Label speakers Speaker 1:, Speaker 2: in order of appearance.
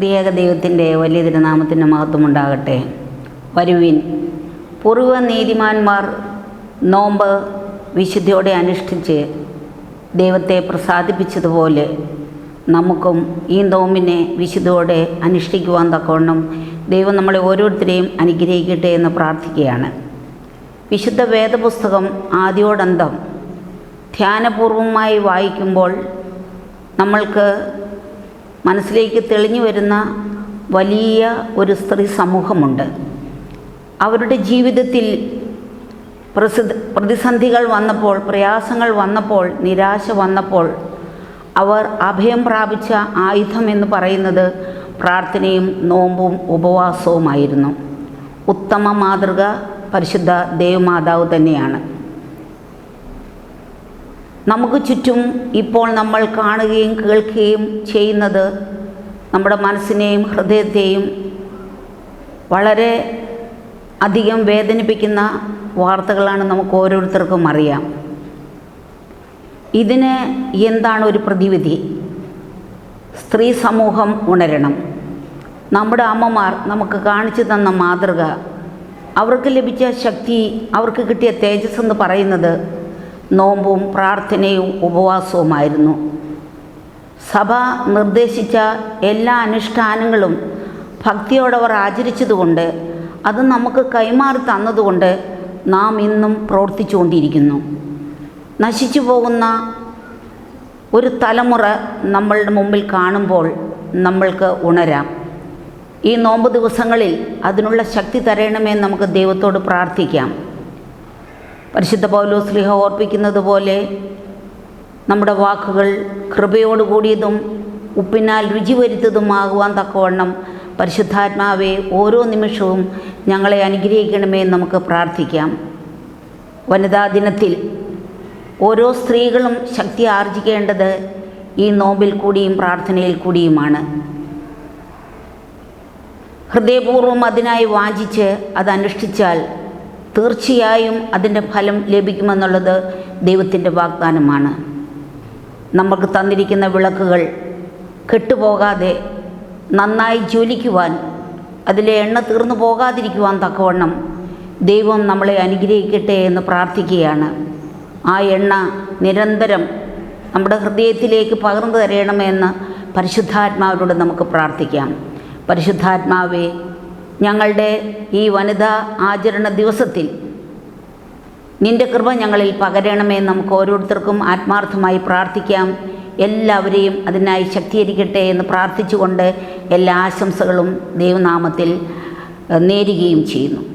Speaker 1: ത്രിയേക ദൈവത്തിന്റെ വലിയ തിരുനാമത്തിന്റെ മഹത്വമുണ്ടാകട്ടെ. വരുവിൻ പൂർവ നീതിമാന്മാർ നോമ്പ് വിശുദ്ധിയോടെ അനുഷ്ഠിച്ച് ദൈവത്തെ പ്രസാദിപ്പിച്ചതുപോലെ നമുക്കും ഈ നോമ്പിനെ വിശുദ്ധിയോടെ അനുഷ്ഠിക്കുവാൻ തക്കവണ്ണം ദൈവം നമ്മളെ ഓരോരുത്തരെയും അനുഗ്രഹിക്കട്ടെ എന്ന് പ്രാർത്ഥിക്കുകയാണ്. വിശുദ്ധ വേദപുസ്തകം ആദ്യോടന്തം ധ്യാനപൂർവമായി വായിക്കുമ്പോൾ നമ്മൾക്ക് മനസ്സിലേക്ക് തെളിഞ്ഞു വരുന്ന വലിയ ഒരു സ്ത്രീ സമൂഹമുണ്ട്. അവരുടെ ജീവിതത്തിൽ പ്രസിദ്ധ പ്രതിസന്ധികൾ വന്നപ്പോൾ പ്രയാസങ്ങൾ വന്നപ്പോൾ നിരാശ വന്നപ്പോൾ അവർ അഭയം പ്രാപിച്ച ആയുധം എന്ന് പറയുന്നത് പ്രാർത്ഥനയും നോമ്പും ഉപവാസവുമായിരുന്നു. ഉത്തമ മാതൃക പരിശുദ്ധ ദേവമാതാവ് തന്നെയാണ്. നമുക്ക് ചുറ്റും ഇപ്പോൾ നമ്മൾ കാണുകയും കേൾക്കുകയും ചെയ്യുന്നത് നമ്മുടെ മനസ്സിനെയും ഹൃദയത്തെയും വളരെ അധികം വേദനിപ്പിക്കുന്ന വാർത്തകളാണ് നമുക്ക് ഓരോരുത്തർക്കും അറിയാം. ഇതിന് എന്താണ് ഒരു പ്രതിവിധി? സ്ത്രീ സമൂഹം ഉണരണം. നമ്മുടെ അമ്മമാർ നമുക്ക് കാണിച്ചു തന്ന മാതൃക അവർക്ക് ലഭിച്ച ശക്തി അവർക്ക് കിട്ടിയ തേജസ് എന്ന് പറയുന്നത് നോമ്പും പ്രാർത്ഥനയും ഉപവാസവുമായിരുന്നു. സഭ നിർദ്ദേശിച്ച എല്ലാ അനുഷ്ഠാനങ്ങളും ഭക്തിയോടവർ ആചരിച്ചതുകൊണ്ട് അത് നമുക്ക് കൈമാറി തന്നതുകൊണ്ട് നാം ഇന്നും പ്രവർത്തിച്ചുകൊണ്ടിരിക്കുന്നു. നശിച്ചു പോകുന്ന ഒരു തലമുറ നമ്മളുടെ മുമ്പിൽ കാണുമ്പോൾ നമ്മൾക്ക് ഉണരാം. ഈ നോമ്പ് ദിവസങ്ങളിൽ അതിനുള്ള ശക്തി തരണമെന്ന് നമുക്ക് ദൈവത്തോട് പ്രാർത്ഥിക്കാം. പരിശുദ്ധ പൗലോസ്ലിഹ ഓർപ്പിക്കുന്നത് പോലെ നമ്മുടെ വാക്കുകൾ കൃപയോട് കൂടിയതും ഉപ്പിനാൽ രുചി വരുത്തതുമാകുവാൻ തക്കവണ്ണം പരിശുദ്ധാത്മാവെ ഓരോ നിമിഷവും ഞങ്ങളെ അനുഗ്രഹിക്കണമേ നമുക്ക് പ്രാർത്ഥിക്കാം. വനിതാ ദിനത്തിൽ ഓരോ സ്ത്രീകളും ശക്തി ആർജിക്കേണ്ടത് ഈ നോമ്പിൽ കൂടിയും പ്രാർത്ഥനയിൽ കൂടിയുമാണ്. ഹൃദയപൂർവം അതിനായി വാഞ്ചിച്ച് അത് അനുഷ്ഠിച്ചാൽ തീർച്ചയായും അതിന്റെ ഫലം ലഭിക്കുമെന്നുള്ളത് ദൈവത്തിന്റെ വാഗ്ദാനമാണ്. നമുക്ക് തന്നിരിക്കുന്ന വിളക്കുകൾ കെട്ടുപോകാതെ നന്നായി ജ്വലിക്കുവാൻ അതിലെ എണ്ണ തീർന്നു പോകാതിരിക്കുവാൻ തക്കവണ്ണം ദൈവം നമ്മളെ അനുഗ്രഹിക്കട്ടെ എന്ന് പ്രാർത്ഥിക്കുകയാണ്. ആ എണ്ണ നിരന്തരം നമ്മുടെ ഹൃദയത്തിലേക്ക് പകർന്നു തരണമെന്ന് പരിശുദ്ധാത്മാവിനോട് നമുക്ക് പ്രാർത്ഥിക്കാം. പരിശുദ്ധാത്മാവെ ഞങ്ങളുടെ ഈ വനിതാ ആചരണ ദിവസത്തിൽ നിന്റെ കൃപ ഞങ്ങളിൽ പകരണമേ നമുക്ക് ഓരോരുത്തർക്കും ആത്മാർത്ഥമായി പ്രാർത്ഥിക്കാം. എല്ലാവരെയും അതിനായി ശക്തീകരിക്കട്ടെ എന്ന് പ്രാർത്ഥിച്ചുകൊണ്ട് എല്ലാ ആശംസകളും ദൈവനാമത്തിൽ നേരുകയും ചെയ്യുന്നു.